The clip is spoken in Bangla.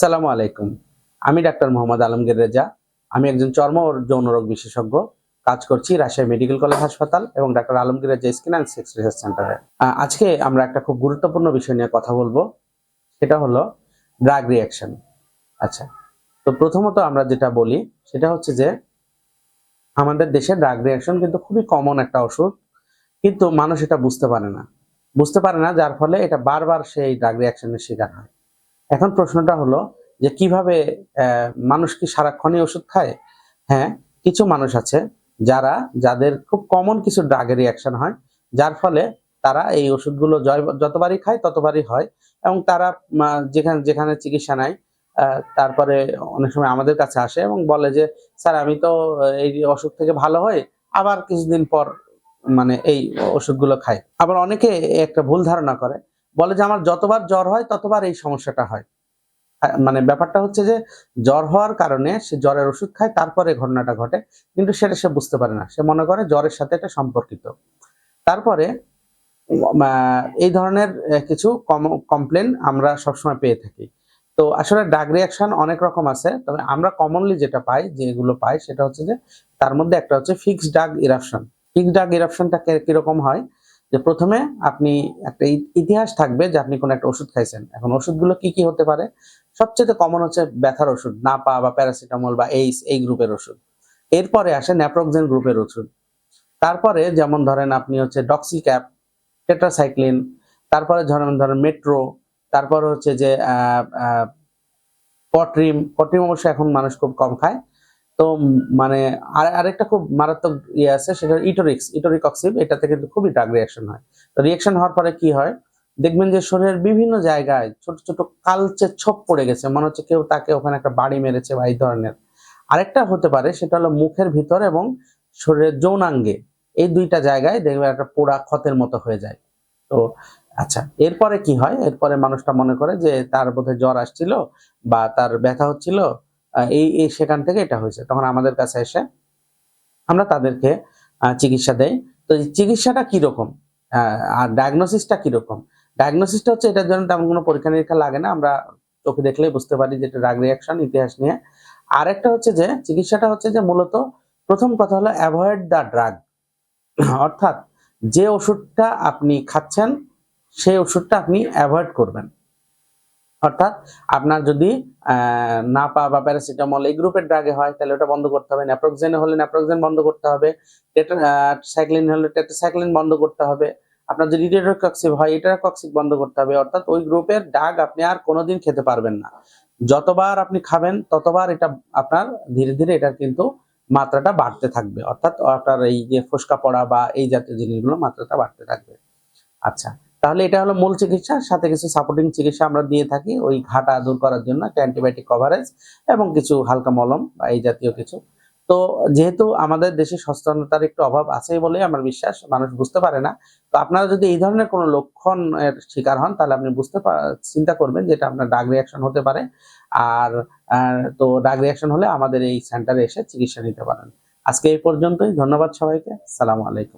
আসসালামু আলাইকুম। আমি ডাক্তার মোহাম্মদ আলমগীর রেজা। আমি একজন চর্ম ও যৌন রোগ বিশেষজ্ঞ। কাজ করছি রাজশাহী মেডিকেল কলেজ হাসপাতাল এবং doctor Alamgir Reza skin and sex research সেন্টারে। আজকে আমরা একটা খুব গুরুত্বপূর্ণ বিষয় নিয়ে কথা বলব। সেটা হলো ড্রাগ রিয়াকশন আচ্ছা তো প্রথমত আমরা যেটা বলি, সেটা হচ্ছে যে আমাদের দেশে ড্রাগ রিয়াকশন কিন্তু খুবই কমন একটা ওষুধ, কিন্তু মানুষ এটা বুঝতে পারে না। বুঝতে পারে না, যার ফলে এটা বারবার সেই ড্রাগ রিয়াকশনের শিকার হয়। এখন প্রশ্নটা হলো যে কীভাবে মানুষ কি সারাক্ষণই ওষুধ খায়? হ্যাঁ কিছু মানুষ আছে যারা, যাদের খুব কমন কিছু ড্রাগের রিয়াকশন হয়, যার ফলে তারা এই ওষুধগুলো যতবারই খায় ততবারই হয় এবং তারা যেখানে যেখানে চিকিৎসা নেয় তারপরে অনেক সময় আমাদের কাছে আসে এবং বলে যে, স্যার, আমি তো এই অসুখ থেকে ভালো হই, আবার কিছুদিন পর মানে এই ওষুধগুলো খাই। আবার অনেকে একটা ভুল ধারণা করে বলে যে আমার যতবার জ্বর হয়, ততবার এই সমস্যাটা হয়। মানে ব্যাপারটা হচ্ছে যে, জ্বর হওয়ার কারণে সে জ্বরের ওষুধ খায়, তারপরে ঘটনাটা ঘটে, কিন্তু সেটা সে বুঝতে পারে না। সে মনে করে জ্বরের সাথে এটা সম্পর্কিত। তারপরে এই ধরনের কিছু কমপ্লেন আমরা সবসময় পেয়ে থাকি। তো আসলে ডাক রিয়াকশন অনেক রকম আছে, তবে আমরা কমনলি যেটা পাই যেগুলো পাই, সেটা হচ্ছে যে, তার মধ্যে একটা হচ্ছে ফিক্সড ডাক ইরাপশন ফিক্সড ডাক ইরাপশনটা কীরকম হয়? যে প্রথমে আপনি একটা ইতিহাস থাকবে যে আপনি কোনো একটা ওষুধ খাইছেন। এখন ওষুধগুলো কি কি হতে পারে? সবচেয়ে কমন হচ্ছে ব্যথার ওষুধ, নাপা বা প্যারাসিটামল বা এইস এই গ্রুপের ওষুধ। এরপরে আসে ন্যাপ্রোক্সেন গ্রুপের ওষুধ। তারপরে যেমন ধরেন আপনি হচ্ছে ডক্সিক্যাপ টেট্রাসাইক্লিন তারপরে ধরেন ধরেন মেট্রো তারপরে হচ্ছে যে পট্রিম পট্রিম অবশ্য এখন মানুষ খুব কম খায়। তো মানে আর, আরেকটা খুব মারাত্মক ইয়ে আছে, সেটা ইটোরিক্স, ইটোরিকক্সিব, এটাতে কিন্তু খুবই ড্রাগ রিয়াকশন হয়। তো রিয়াকশন হওয়ার পরে কি হয়? দেখবেন যে শরীরের বিভিন্ন জায়গায় ছোট ছোট কালচে ছোপ পড়ে গেছে, মনে হচ্ছে কেউ তাকে ওখানে একটা বাড়ি মেরেছে বা এই ধরনের। আরেকটা হতে পারে, সেটা হলো মুখের ভিতর এবং শরীরের যৌনাঙ্গে, এই দুইটা জায়গায় দেখবে একটা পোড়া ক্ষতের মতো হয়ে যায়। তো আচ্ছা এরপরে কি হয়? এরপরে মানুষটা মনে করে যে তার বোধহয় জ্বর আসছিল বা তার ব্যথা হচ্ছিল এই সেখান থেকে এটা হয়েছে। তখন আমাদের কাছে এসে আমরা তাদেরকে চিকিৎসা দেই। তো চিকিৎসাটা কীরকম? আর ডায়াগনোসিসটা কীরকম? ডায়াগনোসিসটা হচ্ছে এটার জন্য তেমন কোনো পরীক্ষা নিরীক্ষা লাগে না। আমরা চোখে দেখলেই বুঝতে পারি যে এটা ড্রাগ রিয়াকশন ইতিহাস নিয়ে। আরেকটা হচ্ছে যে, চিকিৎসাটা হচ্ছে যে মূলত প্রথম কথা হলো অ্যাভয়েড দ্য ড্রাগ অর্থাৎ যে ওষুধটা আপনি খাচ্ছেন, সেই ওষুধটা আপনি অ্যাভয়েড করবেন। অর্থাৎ আপনার যদি নাপা বা প্যারাসিটামল এই গ্রুপের ড্রাগে হয়, তাহলে ওটা বন্ধ করতে হবে। ন্যাপ্রোক্সেন হলে ন্যাপ্রোক্সেন বন্ধ করতে হবে। সাইক্লিন হলে টেট্রাসাইক্লিন বন্ধ করতে হবে। আপনার যদি ইটারকক্সিভ হয় ইটারকক্সিক বন্ধ করতে হবে। অর্থাৎ ওই গ্রুপের ডাগ আপনি আর কোনোদিন খেতে পারবেন না। যতবার আপনি খাবেন, ততবার এটা আপনার ধীরে ধীরে এটার কিন্তু মাত্রাটা বাড়তে থাকবে। অর্থাৎ আপনার এই যে ফোসকা পড়া বা এই জাতীয় জিনিসগুলো মাত্রাটা বাড়তে থাকবে। আচ্ছা তাহলে এটা হলো মূল চিকিৎসা, সাথে কিছু সাপোর্টিং চিকিৎসা আমরা দিয়ে থাকি ওই ঘাটা দূর করার জন্য, একটা অ্যান্টিবায়োটিক কভারেজ এবং কিছু হালকা মলম বা এই জাতীয় কিছু। তো যেহেতু আমাদের দেশে সচেতনতার একটু অভাব আছে বলে আমার বিশ্বাস, মানুষ বুঝতে পারে না। তো আপনারা যদি এই ধরনের কোনো লক্ষণ শিকার হন, তাহলে আপনি বুঝতে চিন্তা করবেন যেটা আপনার ডাগ রিয়াকশন হতে পারে। আর তো ডাগ রিয়াকশন হলে আমাদের এই সেন্টারে এসে চিকিৎসা নিতে পারেন। আজকে এই পর্যন্তই, ধন্যবাদ সবাইকে সালামু আলাইকুম।